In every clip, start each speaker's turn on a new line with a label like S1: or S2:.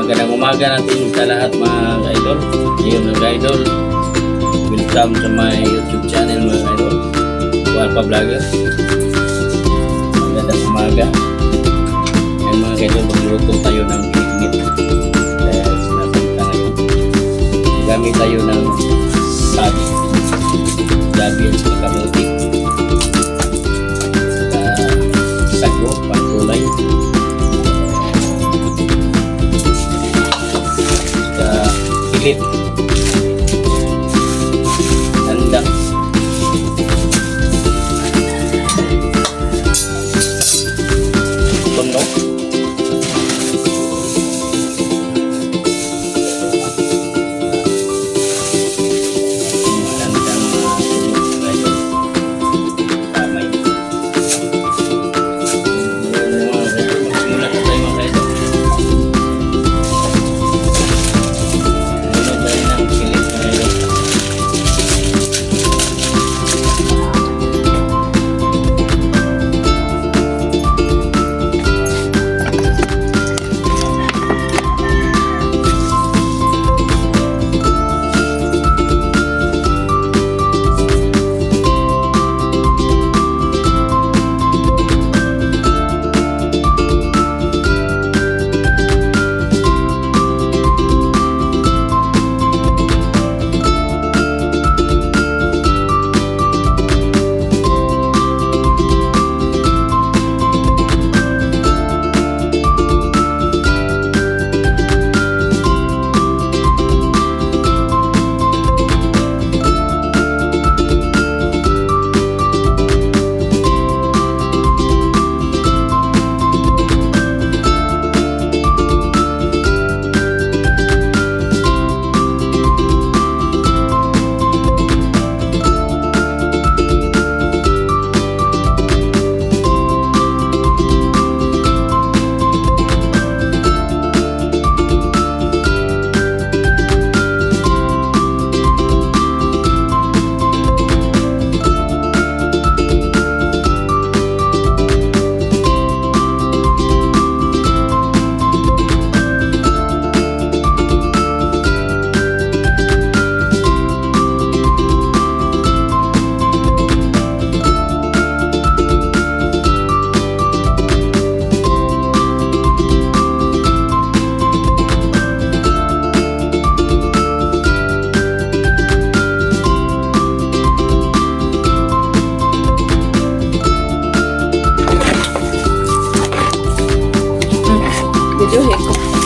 S1: Magandang umaga natin sa lahat. Welcome my YouTube channel mga ka-idol. Walpa Vlogger. Magandang umaga. Ngayon mga ka-idol, magluto tayo ng picnic. Dahil sinasalita ngayon. Gamit tayo ng sabi. Gabi at saka kamuti. Saka sago, pangkulay. sa pilit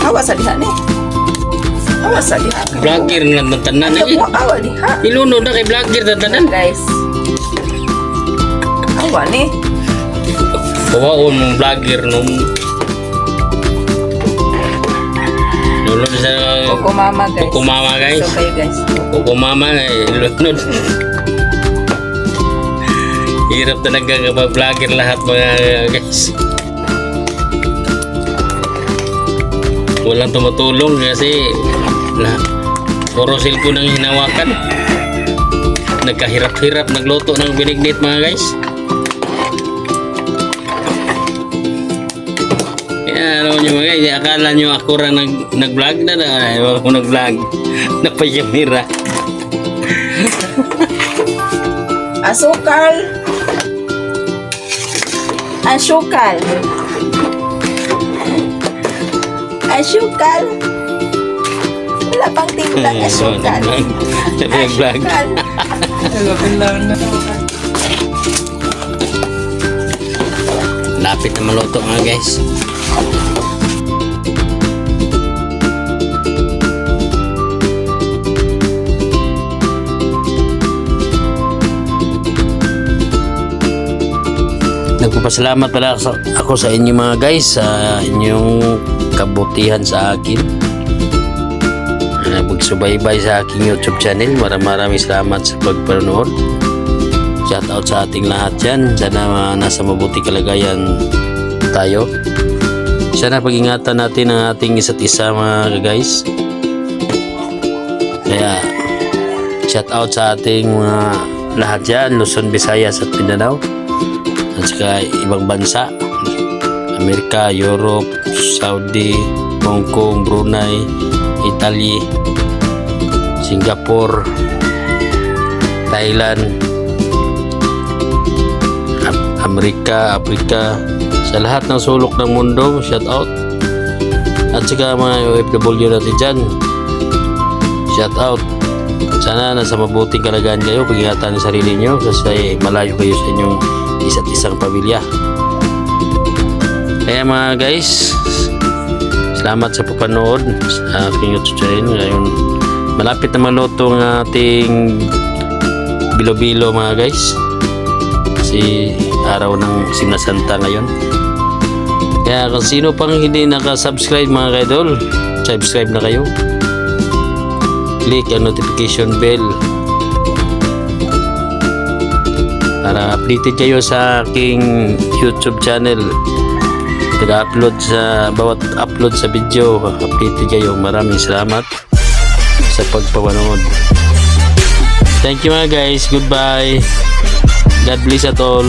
S2: awas diha ni.
S1: awas adik blagir na
S2: tatanan
S1: eh
S2: mo awa diha
S1: iluno na kay blagir tatanan
S2: guys awa nih
S1: bawaon mong blagir nung bisa sa
S2: mama guys.
S1: koko mama guys.
S2: Okay guys.
S1: Kukumama guys. Lulod. Hirap talaga kapag vlogger lahat mga guys. Walang tumutulong kasi na puro cellphone ang hinawakan. Nagkahirap-hirap nagluto ng binignit mga guys. Kaya ano nyo mga guys, akala nyo ako rin nag, nag-vlog na na. Ay, ako nag-vlog. Napayamira.
S2: Asukal. Asukal. Asukal. Wala pang timblang asukal.
S1: Nag-vlog.
S2: Asukal.
S1: Lapit na maluto mga guys. Nagpapasalamat pala ako sa inyo mga guys sa inyong kabutihan sa akin. Pagsubaybay sa aking YouTube channel. Maraming maraming salamat sa pagpanood. Shout out sa ating lahat dyan. Sana nasa mabuti kalagayan tayo. Sana pag-ingatan natin ang ating isa't isa mga guys. Kaya shout out sa ating mga lahat dyan, Luzon, Visayas at Mindanao. At saka ibang bansa. Amerika, Europe, Saudi, Hong Kong, Brunei, Italy, Singapore, Thailand, Am- Amerika, Afrika, sa lahat ng sulok ng mundo, shout out. At saka mga OFW natin dyan, shout out. Sana nasa mabuting kalagayan kayo, pag-ingatan ang sarili nyo kasi malayo kayo sa inyong isa't isang pamilya. Kaya mga guys, salamat sa papanood sa aking YouTube channel. Ngayon, malapit na maluto ang ating bilo-bilo mga guys. Kasi araw ng Simna Santa ngayon. Kaya kung sino pang hindi nakasubscribe mga idol, subscribe na kayo. Click ang notification bell para updated kayo sa aking YouTube channel. Nag-upload sa bawat upload sa video, updated kayo. Maraming salamat sa pagpapanood. Thank you mga guys. Goodbye. God bless at all.